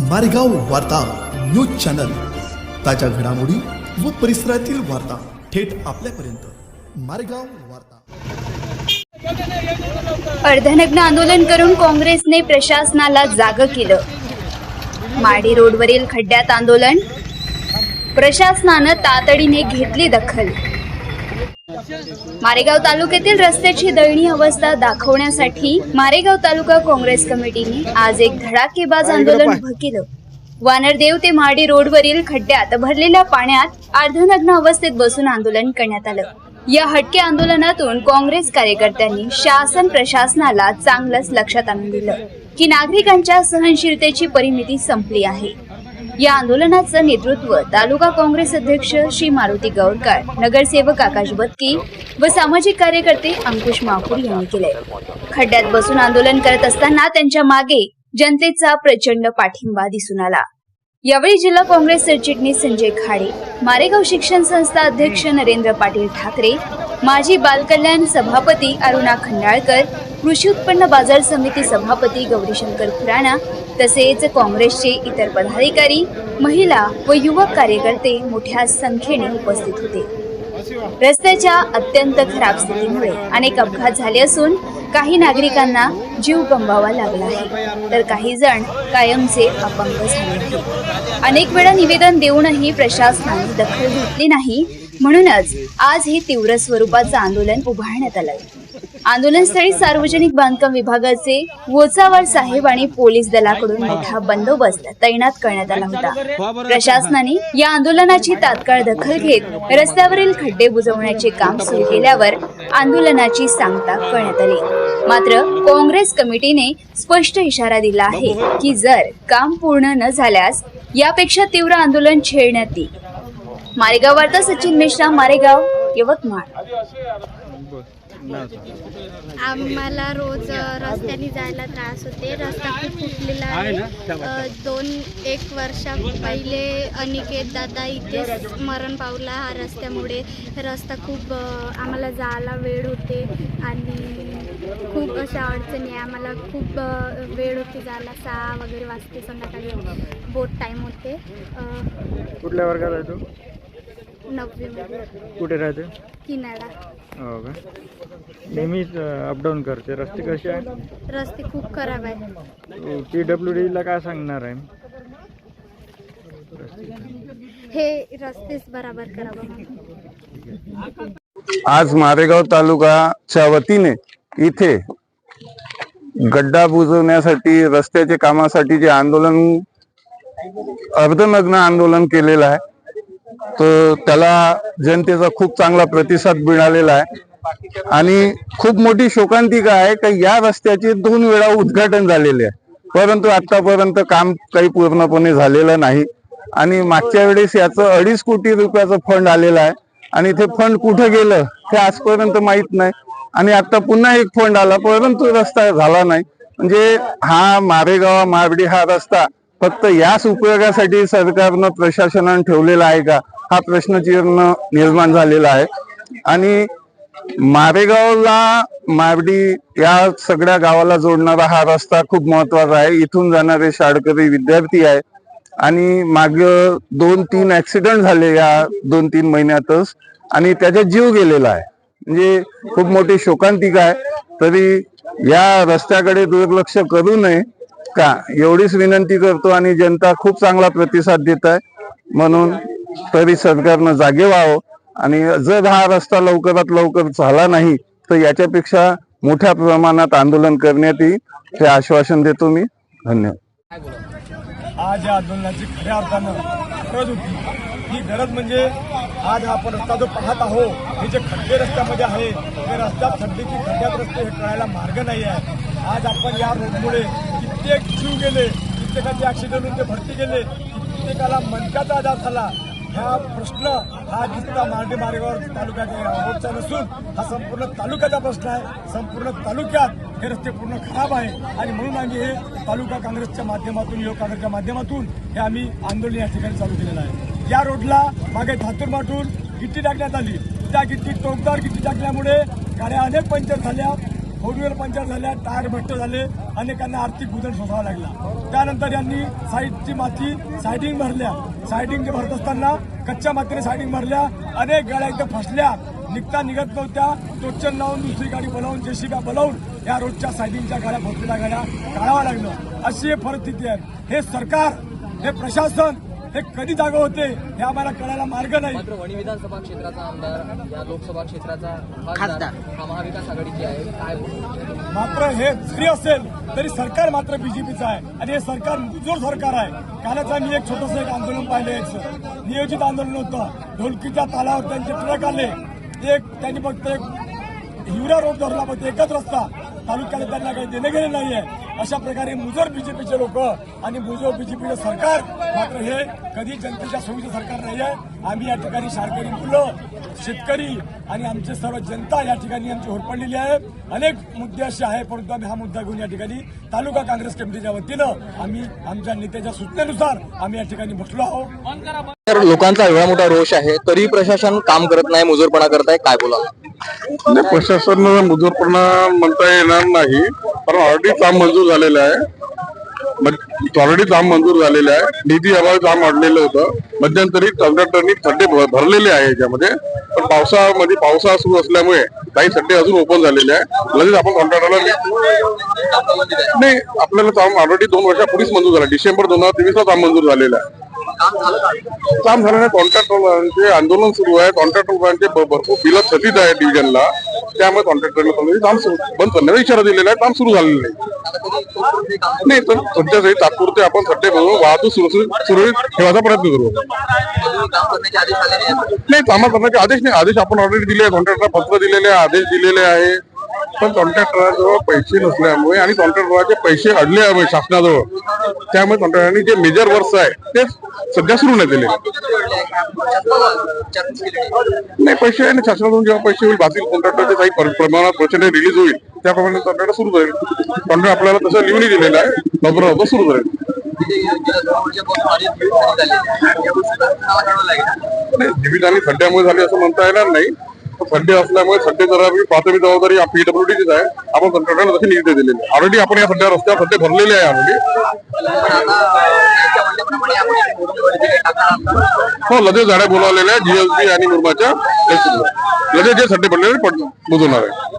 मारेगाव वार्ता news channel. ताज्या घडामोडी व परिसरातील वार्ता थेट आपल्यापर्यंत. मारेगाव वार्ता. अर्धनग्न आंदोलन करून काँग्रेसने प्रशासनाला जाग केलं. माडी रोडवरील खड्ड्यात आंदोलन. प्रशासनानं तातडीने घेतली दखल. मारेगाव तालुक्यातील रस्त्याची दयनीय अवस्था दाखवण्यासाठी मारेगाव तालुका काँग्रेस कमिटीने आज एक धडाकेबाज आंदोलन उभं केलं वानरदेव ते माडी रोडवरील खड्ड्यात भरलेल्या पाण्यात अर्धनग्न अवस्थेत बसून आंदोलन करण्यात आलं. या हटके आंदोलनातून काँग्रेस कार्यकर्त्यांनी शासन प्रशासनाला चांगलंच लक्षात आणून दिलं. की नागरिकांच्या सहनशीलतेची परिमिती संपली आहे. या आंदोलनाचं नेतृत्व तालुका काँग्रेस अध्यक्ष श्री मारुती गौरकर नगरसेवक आकाश बत्की व सामाजिक कार्यकर्ते अंकुश माकूर यांनी केले खड्ड्यात बसून आंदोलन करत असताना त्यांच्या मागे जनतेचा प्रचंड पाठिंबा दिसून आला. यावेळी जिल्हा काँग्रेस सरचिटणीस संजय खाडे मारेगाव शिक्षण संस्था अध्यक्ष नरेंद्र पाटील ठाकरे माजी बालकल्याण सभापती अरुणा खंडाळकर कृषी उत्पन्न बाजार समिती सभापती गौरीशंकर खुराणा तसेच काँग्रेसचे इतर पदाधिकारी महिला व युवक कार्यकर्ते मोठ्या संख्येने उपस्थित होते. रस्त्याच्या अत्यंत खराब स्थितीमुळे अनेक अपघात झाले असून काही नागरिकांना जीव गमवावा लागला आहे. तर काही जण कायमचे अपंग झाले आहेत. अनेक वेळा निवेदन देऊनही प्रशासनाने दखल घेतली नाही म्हणूनच आज हे तीव्र स्वरूपाचं आंदोलन उभारण्यात आलं आंदोलनस्थळी सार्वजनिक बांधकाम विभागाचे वोचावार साहेब आणि पोलीस दलाकडून मोठा बंदोबस्त तैनात करण्यात आला होता. प्रशासनाने या आंदोलनाची तात्काळ दखल घेत रस्त्यावरील खड्डे बुजवण्याचे काम सुरू केल्यावर आंदोलनाची सांगता करण्यात आली. मात्र काँग्रेस कमिटीने स्पष्ट इशारा दिला आहे की जर काम पूर्ण न झाल्यास यापेक्षा तीव्र आंदोलन छेडण्यात येईल. मारेगाव वार्ता सचिन मिश्रा मारेगाव यवतमाळ. आम्हाला रोज रस्त्याने जायला त्रास होते. रस्ता खूप फुटलेला आहे. अ, दोन एक वर्षा पहिले अनिकेत दादा इथे मरण पावला हा रस्त्यामुळे. रस्ता खूप अ, आम्हाला जायला वेळ होते आणि खूप अशा अडचणी आहे. आम्हाला खूप अ, वेळ होते जायला. सहा वगैरे वाजते संध्याकाळी. बोट टाईम होते. अ, कुठल्या वर्गात आहे तू? नववीमध्ये कुठे राहते? किनारा. हो का? नेहमीच अपडाऊन करते. रस्ते कसे आहे रस्ते खूप खराब आहे पी डब्ल्यू डीला काय सांगणार आहे? हे रस्तेच बराबर करावं आज मारेगाव तालुकाच्या वतीने इथे गड्डा बुजवण्यासाठी रस्त्याच्या कामासाठी जे आंदोलन अर्धनग्न आंदोलन केलेलं आहे तर त्याला जनतेचा खूप चांगला प्रतिसाद मिळालेला आहे. आणि खूप मोठी शोकांतिका आहे का या रस्त्याचे दोन वेळा उद्घाटन झालेले आहे. परंतु आतापर्यंत काम काही पूर्णपणे झालेलं नाही. आणि मागच्या वेळेस याचं अडीच कोटी रुपयाचं फंड आलेलं आहे. आणि ते फंड कुठे गेलं हे आजपर्यंत माहीत नाही. आणि आता पुन्हा एक फंड आला परंतु रस्ता झाला नाही. म्हणजे हा मारेगाव मारडी हा रस्ता फक्त याच उपयोगासाठी सरकारनं प्रशासनानं ठेवलेला आहे का? हा प्रश्नचिन्ह निर्माण झालेला आहे. आणि मारेगावला मारडी या सगळ्या गावाला जोडणारा हा रस्ता खूप महत्त्वाचा आहे. इथून जाणारे शाळकरी विद्यार्थी आहे. आणि माग दोन तीन ऍक्सिडेंट झाले या दोन तीन महिन्यातच. आणि त्याचा जीव गेलेला आहे. म्हणजे खूप मोठी शोकांतिका आहे. तरी या रस्त्याकडे दुर्लक्ष करू नये. का? एवढीच विनंती करतो आणि जनता खूप चांगला प्रतिसाद देत आहे. म्हणून तरी सरकारनं जागे व्हावं आणि जर हा रस्ता लवकरात लवकर झाला नाही तर याच्यापेक्षा मोठ्या प्रमाणात आंदोलन करण्यात येईल. हे आश्वासन देतो मी. धन्यवाद. आज या आंदोलनाची खऱ्या अर्थानं गरज होती ही गरज म्हणजे आज आपण रस्ता जो पाहत आहोत हे जे खड्डे रस्त्यामध्ये आहे ते रस्त्यात खड्डे की खड्ड्यात रस्ते हे कळायला मार्ग नाही आहे. आज आपण या रोडमुळे कित्येक जीव गेले कित्येकाचे ऍक्सिडेंट होऊन ते भरती गेले. कित्येकाला मनकाचा आधार झाला. हा प्रश्न हा नुसता मार्डे मार्गावर तालुक्याच्या रोडचा नसून हा संपूर्ण तालुक्याचा प्रश्न आहे. संपूर्ण तालुक्यात हे रस्ते पूर्ण खराब आहे. आणि म्हणून आम्ही हे तालुका काँग्रेसच्या माध्यमातून युवक काँग्रेसच्या माध्यमातून हे आम्ही आंदोलन या ठिकाणी चालू केलेलं आहे. या रोडला मागे धातूर माटून गिट्टी टाकण्यात आली. त्या गिट्टी टोकदार गिट्टी टाकल्यामुळे गाड्या अनेक पंचर झाल्या. फोर व्हीलर पंचर झाल्या टायर भट्ट झाले अनेकांना आर्थिक उदर सोसावा लागला. त्यानंतर यांनी साईडची माती सायडिंग भरल्या. सायडिंग भरत असताना कच्च्या मातीने सायडिंग भरल्या. अनेक गाड्या एकदम फसल्या. निघता निघत नव्हत्या. टोचन लावून दुसरी गाडी बोलावून जेसीबी बोलावून या रोडच्या सायडिंगच्या गाड्या फसलेल्या गाड्या काढाव्या लागलं अशी परिस्थिती आहे. हे सरकार हे प्रशासन हे कधी जागा होते हे आम्हाला कळायला मार्ग नाही. मात्र वणी विधानसभा क्षेत्राचा आमदार या लोकसभा क्षेत्राचा खासदार हा महाविकास आघाडीची आहे. काय? मात्र हे जरी असेल तरी सरकार मात्र बीजेपीचं आहे. आणि हे सरकार मुजोर सरकार आहे. कालच आम्ही एक छोटस एक आंदोलन पाहिलं नियोजित आंदोलन होतं. ढोलकीच्या तालावर त्यांचे ट्रक आले. एक त्यांनी फक्त एक हिवरा रोड धरला फक्त एकच रस्ता. तालुक्याला त्यांना काही देणे गेले नाहीये. अशा प्रकारे मुजर बीजेपीचे लोक आणि मुजोर बीजेपीचे सरकार मात्र हे कधी जनतेच्या सोयीचं सरकार नाही आहे आम्ही या ठिकाणी शाळकरी मुलं शेतकरी आणि आमचे सर्व जनता या ठिकाणी आमची होरपडलेली आहे. अनेक मुद्दे असे आहे परंतु आम्ही हा मुद्दा घेऊन या ठिकाणी तालुका काँग्रेस कमिटीच्या वतीनं आम्ही आमच्या नेत्याच्या सूचनेनुसार आम्ही या ठिकाणी बसलो आहोत. तर लोकांचा एवढा मोठा रोष आहे तरी प्रशासन काम करत नाही मुजोरपणा करत आहे काय बोला प्रशासन मुजोरपणा म्हणता येणार नाही कारण ऑलरेडी काम मंजूर झालेलं आहे. म्हणजे ऑलरेडी काम मंजूर झालेलं आहे. निधी अभावी काम वाढलेलं होतं. मध्यंतरी कॉन्ट्रॅक्टरनी खड्डे भरलेले आहे याच्यामध्ये. पण पावसामध्ये पावसाळा सुरू असल्यामुळे काही खड्डे अजून ओपन झालेले आहे. लगेच आपण कॉन्ट्रॅक्टरला नाही आपल्याला काम ऑलरेडी दोन वर्षापूर्वीच मंजूर झाला. डिसेंबर दोन हजार तेवीस काम मंजूर झालेलं आहे. काम झालं नाही. कॉन्ट्रॅक्टरचे आंदोलन सुरू आहे कॉन्ट्रॅक्टरांचे भरपूर बिलं थकीत आहे डिव्हिजनला त्यामुळे कॉन्ट्रॅक्टरने काम सुरू बंद करण्याचा इशारा दिलेला आहे. काम सुरू झालेलं नाही. नाही तर सध्यासाठी तात्पुरते आपण सध्या करू वाहतूक सुरक्षित सुरळीत ठेवायचा प्रयत्न करू. नाही कामा करण्याचे आदेश नाही. आदेश आपण ऑलरेडी दिले आहे कॉन्ट्रॅक्टर पत्र दिलेले आहे आदेश दिलेले आहे. पण कॉन्ट्रॅक्टरजवळ पैसे नसल्यामुळे आणि कॉन्ट्रॅक्टराचे पैसे अडल्यामुळे शासनाजवळ. त्यामुळे कॉन्ट्रॅक्टरांनी जे मेजर वर्क्स आहे ते सध्या सुरू नाही दिले नाही पैसे आणि शासनातून जेव्हा पैसे होईल बाकी कॉन्ट्रॅक्टरचे काही प्रमाणात प्रचंड रिलीज होईल त्याप्रमाणे कॉन्ट्रॅक्टर सुरू होईल. कॉन्ट्रॅक्ट आपल्याला तसं लिहूनही दिलेलं आहे. लवकर लवकर सुरू जाईल नाही जीवित आणि खड्ड्यामुळे झाले असं म्हणता येणार नाही. संडे असल्यामुळे संडे जरा प्राथमिक जबाबदारी पीडब्ल्यूडीचीच आहे. आपण कंत्राटाला तशी निर्णय दिलेली ऑलरेडी आपण या सध्या रस्त्यावर सध्या भरलेले आहे ऑलरेडी हो लगेच झाड्या बोलावलेल्या जीएसबी आणि मुरमाच्या लगेच जे संडे पडलेले पड बुजवणार आहे.